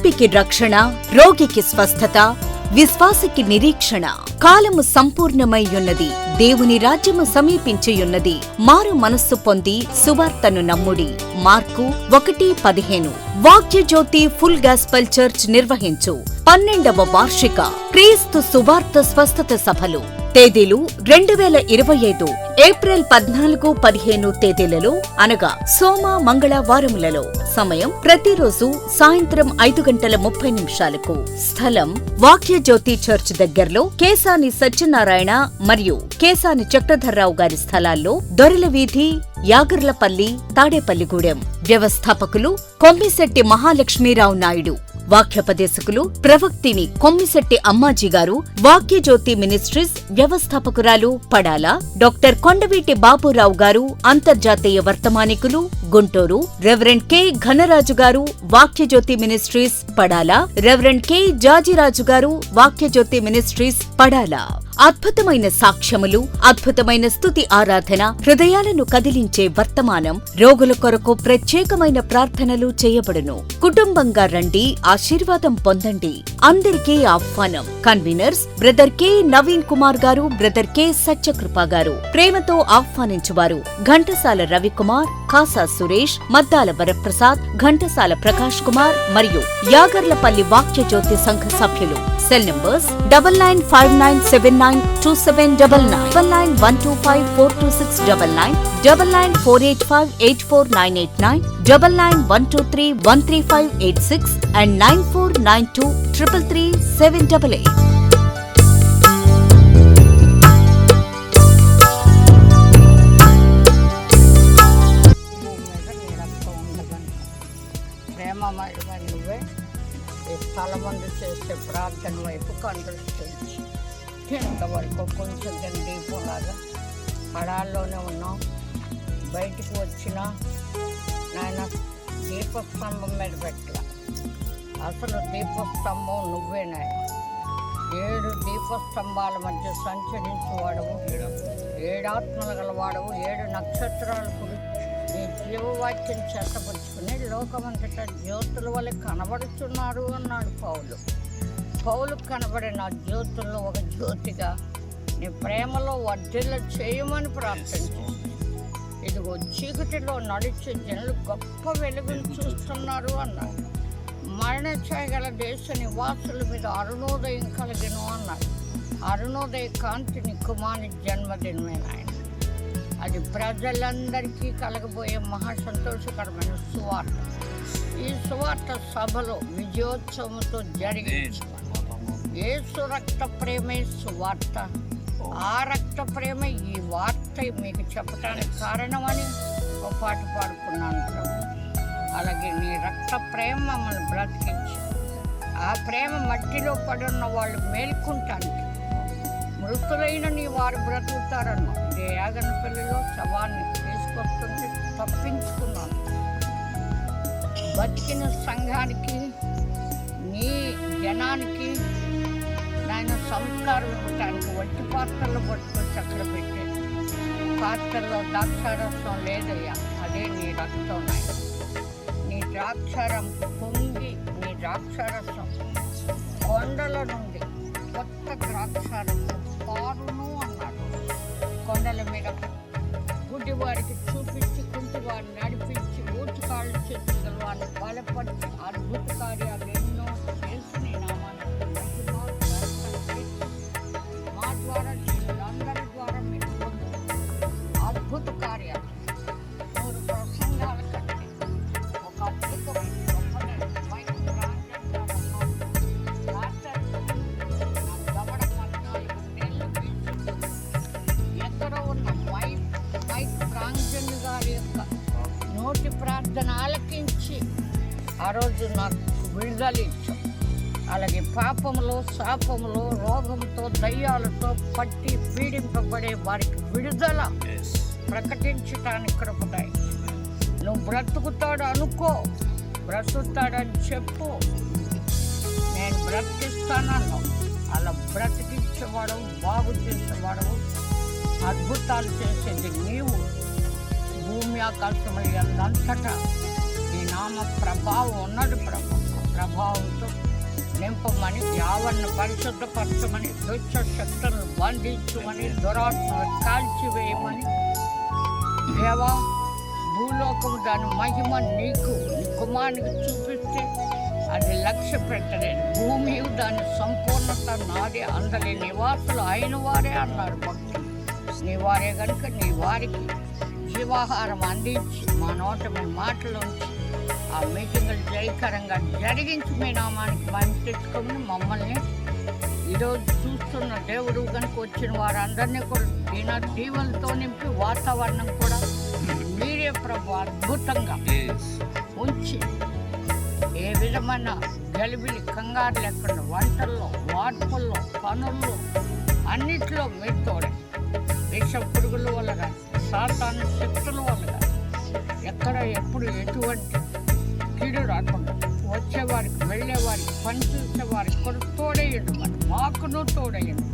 పాపికి రక్షణ రోగికి స్వస్థత విశ్వాసకి నిరీక్షణ. కాలము సంపూర్ణమైయున్నది దేవుని రాజ్యము సమీపించియున్నది. మారు మనస్సు పొంది సువార్తను నమ్ముడి. మార్కు ఒకటి పదిహేను. వాక్య జ్యోతి ఫుల్ గాస్పల్ చర్చ్ నిర్వహించు. పన్నెండవ వార్షిక క్రీస్తు సువార్త స్వస్థత సభలు. తేదీలు రెండు వేల ఇరవై ఐదు ఏప్రిల్ పద్నాలుగు పదిహేను తేదీలలో అనగా సోమ మంగళ వారములలో. సమయం ప్రతిరోజు సాయంత్రం ఐదు గంటల ముప్పై నిమిషాలకు. స్థలం వాక్య జ్యోతి చర్చ్ దగ్గరలో కేసాని సత్యనారాయణ మరియు కేసాని చక్రధర్రావు గారి స్థలాల్లో దొరల వీధి యాగర్లపల్లి తాడేపల్లిగూడెం. వ్యవస్థాపకులు కొమ్మిశెట్టి మహాలక్ష్మీరావు నాయుడు. వాక్యోపదేశకులు ప్రవక్తిని కొమ్మిశెట్టి అమ్మాజీ గారు వాక్య జ్యోతి మినిస్ట్రీస్ వ్యవస్థాపకురాలు పడాల డాక్టర్ కొండవీటి బాబురావు గారు అంతర్జాతీయ వర్తమానికులు Guntur reverend K Ghanaraju garu Vakya Jyothi ministries Padala reverend K Jajiraju garu Vakyajyothi ministries Padala. అద్భుతమైన సాక్ష్యములు అద్భుతమైన స్తుతి ఆరాధన హృదయాలను కదిలించే వర్తమానం రోగుల కొరకు ప్రత్యేకమైన ప్రార్థనలు చేయబడును. కుటుంబంగా రండి ఆశీర్వాదం పొందండి. అందరికీ ఆహ్వానం. Conveners brother K Naveen Kumar garu brother K సత్యకృప గారు. ప్రేమతో ఆహ్వానించువారు. ఘంటసాల రవికుమార్ కాసా సురేష్ మద్దాల వరప్రసాద్ ఘంటసాల ప్రకాష్ కుమార్ మరియు యాగర్లపల్లి వాక్య జ్యోతి సంఘ సభ్యులు. Cell numbers double nine five nine seven nine nine two seven double nine double nine one two five four two six double nine double nine four eight five eight four nine eight nine double nine one two three one three five eight six and nine four nine two triple three seven double eight భూమి నువ్వే. ఈ స్థలమందు చేసే ప్రార్థన వైపు కండ్రిస్తుంది ఇంతవరకు కొంచెం దీపంలాగా పడాల్లోనే ఉన్నాం. బయటికి వచ్చిన నాయన దీపస్తంభం మీద పెట్టిన. అసలు దీపస్తంభం నువ్వే నాయన. ఏడు దీపస్తంభాల మధ్య సంచరించేవాడవు. ఏడాత్మలు గలవాడవు. ఏడు నక్షత్రాలు కురి నీ జీవవాక్యం చేతపరుచుకుని లోకమంతట జ్యోతుల వల్ల కనబడుతున్నారు అన్నాడు పౌలు. పౌలు కనబడిన జ్యోతుల్లో ఒక జ్యోతిగా నీ ప్రేమలో వర్ధిల్ల చేయమని ప్రార్థించు. ఇదిగో చీకటిలో నడిచే జనులు గొప్ప వెలుగును చూస్తున్నారు అన్నారు. మరణ దేశ నివాసుల మీద అరుణోదయం కలిగను అన్నారు. అరుణోదయ కాంతిని కుమారి జన్మదినమే నాయన. అది ప్రజలందరికీ కలగబోయే మహా సంతోషకరమైన సువార్త. ఈ సువార్త సభలో విజయోత్సవంతో జరిగించమని ఏసు రక్త ప్రేమే సువార్త ఆ రక్త ప్రేమ ఈ వార్త మీకు చెప్పడానికి కారణమని ఒక పాట పాడుకున్నాను ప్రభు. అలాగే నీ రక్త ప్రేమ మమ్మల్ని బ్రతికించి. ఆ ప్రేమ మట్టిలో పడున్న వాళ్ళు మేల్కొంటానికి మృతులైన నీ వారు బ్రతుకుతారన్న ఇదే యాగనపల్లిలో శవాన్ని తీసుకొస్తుంది తప్పించుకున్నాను. బతికిన సంఘానికి నీ జనానికి ఆయన సంస్కారం ఇవ్వటానికి వట్టి పాత్రలు పట్టుకొని చక్కెర పెట్టి పాత్రలో ద్రాక్షారసం లేదయ్యా అదే నీ రక్తం నాయన. నీ ద్రాక్షారం పొంగి నీ ద్రాక్షారసం కొండల నుండి కొత్త ద్రాక్షారసం పారును అన్నాడు. కొండల మీద గుడ్డివారికి చూపించి కుంటివారిని నడిపించి ఊచుకాళ్ళు చేస్తున్న వారిని బలపరిచి అద్భుత కార్యాలు రోజు నాకు విడుదల ఇచ్చాం అలాగే పాపములో శాపములో రోగంతో దయ్యాలతో పట్టి పీడింపబడే వారికి విడుదల ప్రకటించటానికి కృపదాయి నువ్వు బ్రతుకుతాడు అనుకో బ్రతుకుతాడని చెప్పు. నేను బ్రతికిస్తానన్నావు. అలా బ్రతికించేవాడు బాగు చేసేవాడు అద్భుతాలు చేసేది నీవు. భూమి నీ నామ ప్రభావం ఉన్నది ప్రభు. ప్రభావంతో నింపమని యావన్న పరిశుద్ధపరచమని దుష్ట శక్తులను బంధించమని దురాత్మను కాల్చివేయమని దేవా భూలోకము దాని మహిమ నీకు నీ కుమారునికి చూపిస్తే అది లక్ష్య పెట్టలేదు. భూమి దాని సంపూర్ణత నాదే అందరి నివాసులు అయిన వారే అన్నారు భక్తులు. నీ వారే కనుక నీ వారికి జీవాహారం అందించి మా నోట మీ మాటలోంచి ఆ మీటింగులు జయకరంగా జరిగించి మీ నామానికి మంచి తెచ్చుకోమని మమ్మల్ని ఈరోజు చూస్తున్న దేవుడు కనుక వచ్చిన వారందరినీ కూడా దీన దీవులతో నింపి వాతావరణం కూడా మీరే ప్రభు అద్భుతంగా ఉంచి ఏ విధమైన గలిబిలి కంగారు లేకుండా వంటల్లో వార్పుల్లో పనుల్లో అన్నిట్లో మీరు తోడే విష పురుగుల వల్ల కానీ సాతాను శక్తుల వల్ల కానీ ఎక్కడ ఎప్పుడు ఎటువంటి కీడు రాకుండా వచ్చేవారికి వెళ్ళేవారికి పని చూసేవారికి కూడా తోడేయండి మరి. మాకును తోడేయండి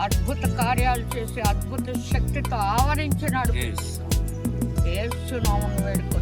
అద్భుత కార్యాలు చేసి అద్భుత శక్తితో ఆవరించినాడు ఏసునామం వేడుకొంచున్నాం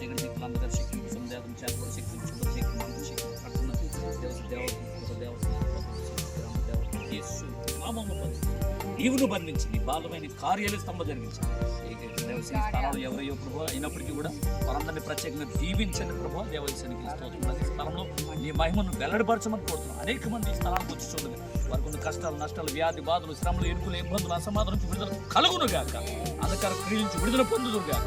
ఆవరించిన శేఖర శక్తులు అందరి శక్తి సముదాయం చేత శక్తి శుభ శక్తి మంత్ర శక్తి కడుతున్న దేవ దేవ నీవును బంధించి నీ బాలమైన కార్యాలు స్తంభ జరిగించండి దేవసిన స్థలంలో ఎవరయ్యో ప్రభు అయినప్పటికీ కూడా వారందరినీ ప్రత్యేకంగా దీవించండి ప్రభు స్తోత్రం ఈ స్థలంలో నీ మహిమను వెల్లడిపరచమని కోరుతున్నాం అనేక మంది ఈ స్థలానికి వచ్చి చూడగా వారికి ఉన్న కష్టాలు నష్టాలు వ్యాధి బాధలు శ్రమలు ఎన్నుకులు ఇబ్బందులు అసమాధానం నుంచి విడుదల కలుగును గాక అంధకార నుంచి విడుదల పొందుదురు గాక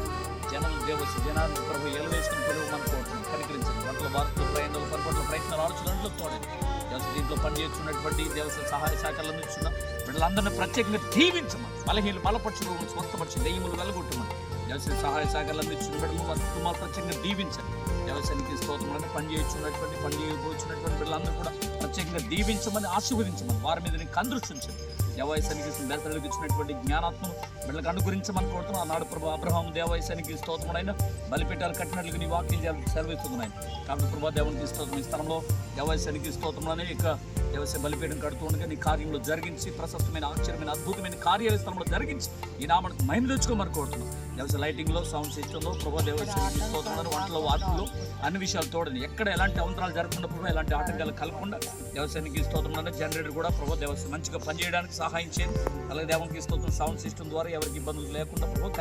జనం దేవసి జనాన్ని ప్రభు ఎలవేసుకుని పిలువమని కనికరించండి. వంటల వార్తలు ప్రయాణాలు పరపట్ల ప్రయత్నాలు ఆలోచనలు చూడండి దేవస్థ దీంట్లో పనిచేస్తున్నటువంటి దేవస సహాయ శాఖలు అందించున్న వీళ్ళందరినీ ప్రత్యేకంగా దీవించమని బలహీన బలపరచు స్వస్థపరచు దెయ్యములు వెలగొట్టమని వ్యవసాయ సహాయ శాఖలు అందించిన బిడ్డలు వారి కుటుంబాలు ప్రత్యేకంగా దీవించండి. దేవస్థానికి స్తోత్రం పని చేయొచ్చున్నటువంటి పని చేయబోచున్నటువంటి వీళ్ళందరూ కూడా ప్రత్యేకంగా దీవించమని ఆశీర్వదించమని వారి మీద నీకు అందృష్టించండి దేవాయశానికి బేతలకు ఇచ్చినటువంటి జ్ఞానాత్మను బిడ్డలకు అనుగురించమని కోరుతున్నాం ఆనాడు ప్రభు అబ్రహాం దేవాయసానికి స్తోత్రముడైన బలిపీఠాలు కట్టినట్లుగా నీ వాక్యం సెలవిస్తున్నాయి కాబట్టి ప్రభా దేవునికి స్తోత్రం. ఈ స్థలంలో దేవాయశానికి దేవాయసానికి స్తోత్రంలోనే ఇక దేవస్య బలిపీఠం కడుతూ ఉండగా నీ కార్యంలో జరిగించి ప్రశస్తమైన ఆశ్చర్యమైన అద్భుతమైన కార్యాల స్థలంలో జరిగించి ఈ నామను మహిమ తెచ్చుకోమని కోరుతున్నాం. దేవస లైటింగ్లో సౌండ్ సిస్టంలో ప్రభా దేవస్తున్నారు వంటలో వాటిలో అన్ని విషయాలు తోడని ఎక్కడ ఎలాంటి అవంతరాలు జరగకుండా ప్రభా ఎలాంటి ఆటంకాలు కలగకుండా దేవసానికి స్తోత్రం జనరేటర్ కూడా ప్రభా దేవస్థ మంచిగా పనిచేయడానికి సహాయం చేయండి. అలాగే దేవానికి స్తోత్రం సౌండ్ సిస్టమ్ ద్వారా ఎవరికి ఇబ్బందులు లేకుండా ప్రభు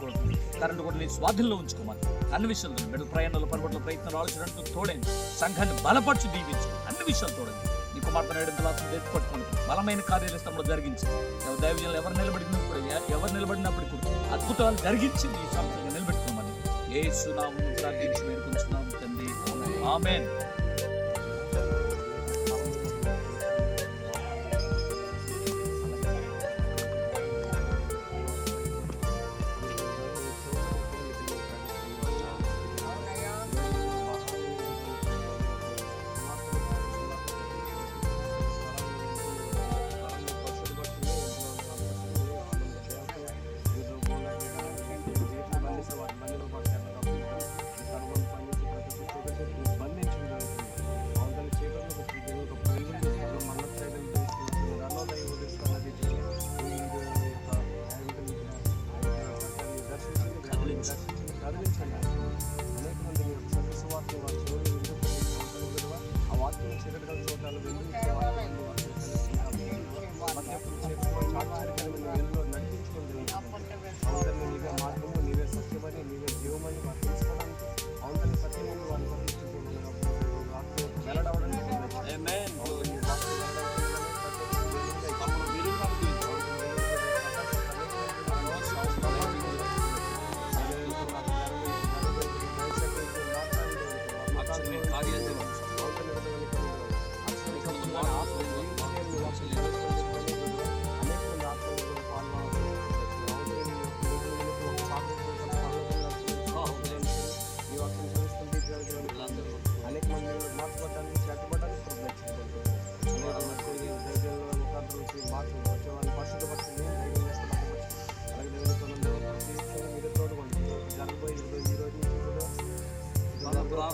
కోరుతున్నాం. కరెంట్ కూడా నీ స్వాధీనంలో ఉంచుకోమని అన్ని విషయాలు బిడ్డల ప్రయాణాలు పనుబట్ల ప్రయత్నాలు ఆలోచనకు తోడండి. సంఘాన్ని బలపరచు దీవించు. అన్ని విషయాలు తోడండి. కుమార్తె నాయుడు ఏడులాత్మ చేసి పట్టుకోండి బలమైన కార్యాలయంలో స్థంలో జరిగించి ఎవరు దైవజనులు ఎవరు నిలబడినప్పుడు ఎ- ఎవరు నిలబడినప్పుడు కూడా అద్భుతాలు జరిగించి ఈ సంస్థ నిలబెట్టుకోమని. ఏ సునాము ప్రార్థించి వేడుకుంటున్నాము తండ్రి. ఆమెన్.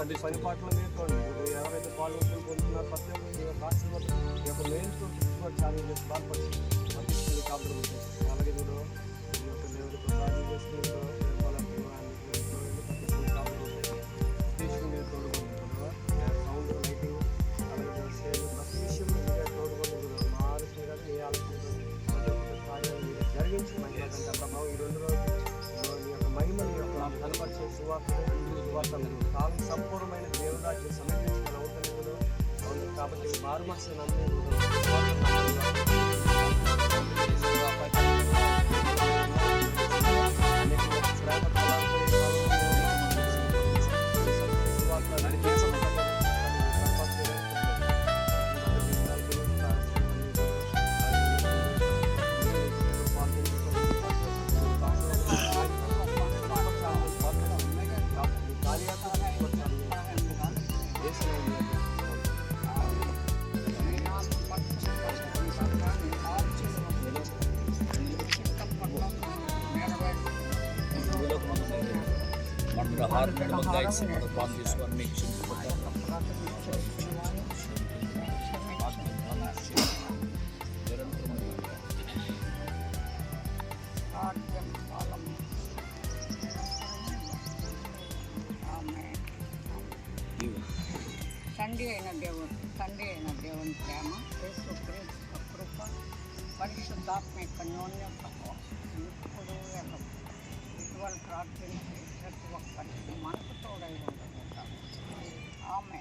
ప్రతి పని పాటలు నేర్చుకోండి ఇప్పుడు ఎవరైతే పాల్గొంటున్న పొందుతున్నారో ప్రతి ఒక్కరు మీ యొక్క ఆశీర్వాదం మీ యొక్క మేలుతో కూడా ఛాలెంజ్ చేసి బాధపడుతుంది అందిస్తుంది కాబట్టి అలాగే మీరు ఈ యొక్క దేవుడితో ప్రార్థన చేసుకుంటూ మన హారు నడుమ గాయసి మన పాలు తీసుకొని మీకు క్షమించుకుంటాం ఆరోగ్యం బలం ఆమె తండ్రి అయిన దేవుడు తండ్రి అయిన దేవుని ప్రేమ యేసు క్రీస్తు కృప పరిశుద్ధాత్మ యొక్క న్యూన్యత ఇప్పుడు ఎల్లప్పుడూ ఇటువంటి ప్రార్థించే ప్రతి ఒక్కరికి మనకు తోడై ఉండబోతాం ఆమె